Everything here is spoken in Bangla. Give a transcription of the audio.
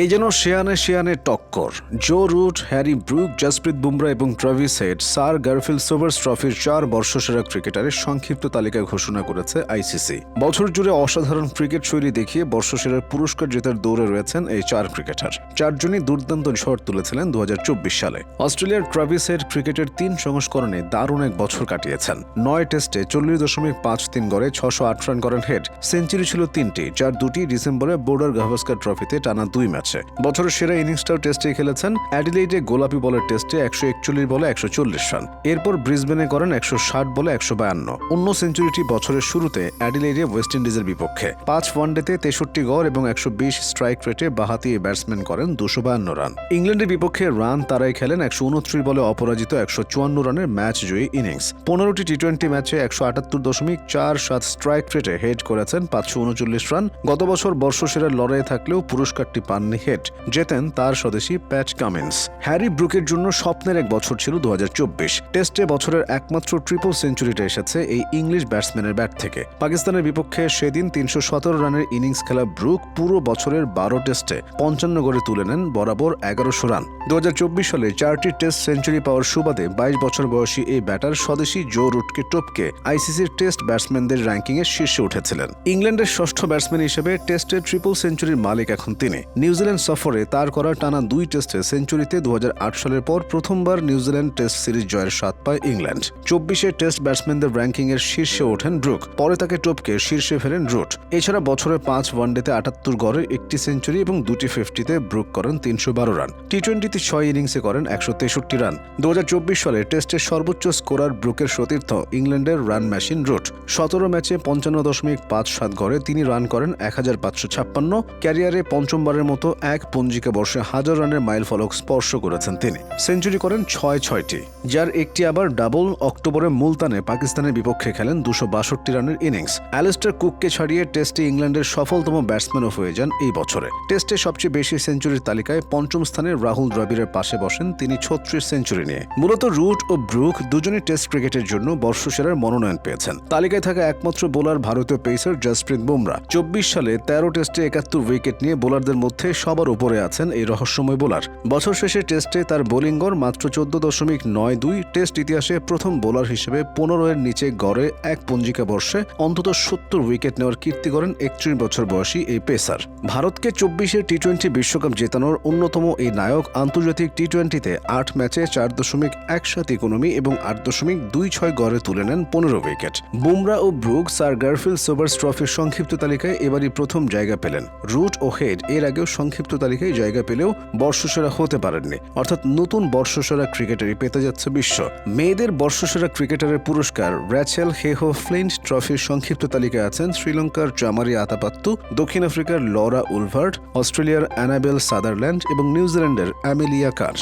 এই যেন শেয়ানে শেয়ানে টক্কর। Joe Root, Harry Brook, Jasprit Bumrah এবং Travis Head sir Garfield Sobers ট্রফির চার বর্ষসেরা ক্রিকেটারের সংক্ষিপ্ত তালিকা ঘোষণা করেছে আইসিসি। বছর জুড়ে অসাধারণ ক্রিকেট শৈলী দেখিয়ে বর্ষসেরার পুরস্কার জেতার দৌড়ে রয়েছেন এই চার ক্রিকেটার। চারজনই দুর্দান্ত ঝড় তুলেছিলেন দু হাজার চব্বিশ সালে। অস্ট্রেলিয়ার ট্রাভিস হেড ক্রিকেটের তিন সংস্করণে দারুণ এক বছর কাটিয়েছেন। নয় টেস্টে চল্লিশ দশমিক পাঁচ তিন গড়ে ছশো আট রান করেন হেড। সেঞ্চুরি ছিল তিনটি, যার দুটি ডিসেম্বরে বোর্ডার গাভাস্কার ট্রফিতে টানা দুই ম্যাচে। বছরের সেরা ইনিংসটাও টেস্টে খেলেছেন। অ্যাডিলেইডে গোলাপি বলের টেস্টে একশো একচল্লিশ বলে একশো চল্লিশ রান। এরপর ব্রিসবেনে করেন একশো ষাট বলে একশো বায়ান্ন। অন্য সেঞ্চুরিটি বছরের শুরুতে অ্যাডিলেইডে ওয়েস্ট ইন্ডিজের বিপক্ষে। পাঁচ ওয়ানডেতে তেষট্টি গড় এবং একশো বিশ স্ট্রাইক রেটে বাহাতি ব্যাটসম্যান করেন দুশো বায়ান্ন রান। ইংল্যান্ডের বিপক্ষে রান তারাই খেলেন একশো উনত্রিশ বলে অপরাজিত একশো চুয়ান্ন রানের ম্যাচ জয়ী ইনিংস। পনেরোটি টি টোয়েন্টি ম্যাচে একশো আটাত্তর দশমিক চার সাত স্ট্রাইক রেটে হেড করেছেন পাঁচশো উনচল্লিশ রান। গত বছর বর্ষসেরার লড়াইয়ে থাকলেও পুরস্কারটি পাননি হেড জেতেন তার স্বদেশী প্যাট কামিন্স। হ্যারি ব্রুকের জন্য স্বপ্নের এক বছর ছিল দু টেস্টে বছরের একমাত্র ট্রিপল সেঞ্চুরিটা এসেছে এই ইংলিশ ব্যাটসম্যানের ব্যাট থেকে। পাকিস্তানের বিপক্ষে সেদিন তিনশো সতেরো রানের ইনিংস খেলা ব্রুক পুরো বছরের বারো টেস্টে পঞ্চান্ন গড়ে তুলে নেন বরাবর এগারোশো রান। দু হাজার চব্বিশ সালে চারটি টেস্ট সেঞ্চুরি পাওয়ার সুবাদে বাইশ বছর বয়সী এই ব্যাটার স্বদেশী জো রুটকে টপকে আইসিসির টেস্ট ব্যাটসম্যানদের র্যাঙ্কিংয়ে শীর্ষে উঠেছিলেন। ইংল্যান্ডের ষষ্ঠ ব্যাটসম্যান হিসেবে টেস্টে ট্রিপল সেঞ্চুরির মালিক এখন তিনি। নিউজিল্যান্ড সফরে তার করা টানা দুই টেস্টে সেঞ্চুরিতে দু হাজার আট সালের পর প্রথমবার নিউজিল্যান্ড টেস্ট সিরিজ জয়ের স্বাদ পায় ইংল্যান্ড। চব্বিশে টেস্ট ব্যাটসম্যানদের র্যাঙ্কিং এর শীর্ষে ওঠেন ব্রুক পরে তাকে টপকে শীর্ষে ফেরেন রুট। এছাড়া বছরে পাঁচ ওয়ানডেতে আটাত্তর গড়ে একটি সেঞ্চুরি এবং দুটি ফিফটিতে ব্রুক করেন তিনশো বারো রান। টি টোয়েন্টিতে ছয় ইনিংসে করেন একশো তেষট্টি রান। দু হাজার চব্বিশ সালে টেস্টের সর্বোচ্চ স্কোরার ব্রুকের সতীর্থ ইংল্যান্ডের রান মেশিন রুট। সতেরো ম্যাচে পঞ্চান্ন দশমিক পাঁচ সাত গড়ে তিনি রান করেন এক হাজার পাঁচশো ছাপ্পান্ন। ক্যারিয়ারে পঞ্চমবারের মতো এক পঞ্জিকা বর্ষে হাজার রানের মাইল ফলক স্পর্শ করেছেন তিনি। সেঞ্চুরি করেন ছয় ছয়টি, যার একটি আবার ডাবল অক্টোবরে মুলতানে পাকিস্তানের বিপক্ষে খেলেন দুশো বাষট্টি রানের ইনিংস। অ্যালিস্টার কুককে ছাড়িয়ে টেস্টে ইংল্যান্ডের সফলতম ব্যাটসম্যানও হয়ে যান এই বছরে। টেস্টে সবচেয়ে বেশি সেঞ্চুরির তালিকায় পঞ্চম স্থানে রাহুল দ্রাবিড়ের পাশে বসেন তিনি ছত্রিশ সেঞ্চুরি নিয়ে। মূলত রুট ও ব্রুক দুজনই টেস্ট ক্রিকেটের জন্য বর্ষসেরার মনোনয়ন পেয়েছেন। তালিকায় থাকা একমাত্র বোলার ভারতীয় পেসার জসপ্রীত বুমরা। চব্বিশ সালে তেরো টেস্টে একাত্তর উইকেট নিয়ে বোলারদের মধ্যে সবার উপরে আছেন এই রহস্যময় বোলার। বছর শেষে টেস্টে তার বোলিং গড় মাত্র চোদ্দ দশমিক নয় দুই। টেস্ট ইতিহাসে প্রথম বোলার হিসেবে পনেরো এর নিচে গড়ে এক পঞ্জিকা বর্ষে অন্তত সত্তর উইকেট নেওয়ার কীর্তি করেন একত্রিশ বছর বয়সী এই পেসার। ভারতকে চব্বিশে টি টোয়েন্টি বিশ্বকাপ জেতানোর অন্যতম এই নায়ক আন্তর্জাতিক টি টোয়েন্টিতে আট ম্যাচে চার দশমিক এক সাত ইকোনমি এবং আট দশমিক দুই ছয় গড়ে তুলে নেন পনেরো উইকেট। বুমরা ও ব্রুক স্যার গারফিল সোভার্স ট্রফির সংক্ষিপ্ত তালিকায় এবারই প্রথম জায়গা পেলেন। রুট ও হেড এর আগেও সংক্ষিপ্ত তালিকায় জায়গা পেলেও বর্ষসেরা হতে পারেননি। অর্থাৎ নতুন বর্ষসেরা ক্রিকেটারই পেতে যাচ্ছে বিশ্ব। মেয়েদের বর্ষসেরা ক্রিকেটারের পুরস্কার র্যাচেল হেহো ফ্লিন্ট ট্রফির সংক্ষিপ্ত তালিকায় আছেন শ্রীলঙ্কার জামারি আতাপাত্তু, দক্ষিণ আফ্রিকার লরা উলভার্ট, অস্ট্রেলিয়ার অ্যানাবেল সাদারল্যান্ড এবং নিউজিল্যান্ডের অ্যামিলিয়া কার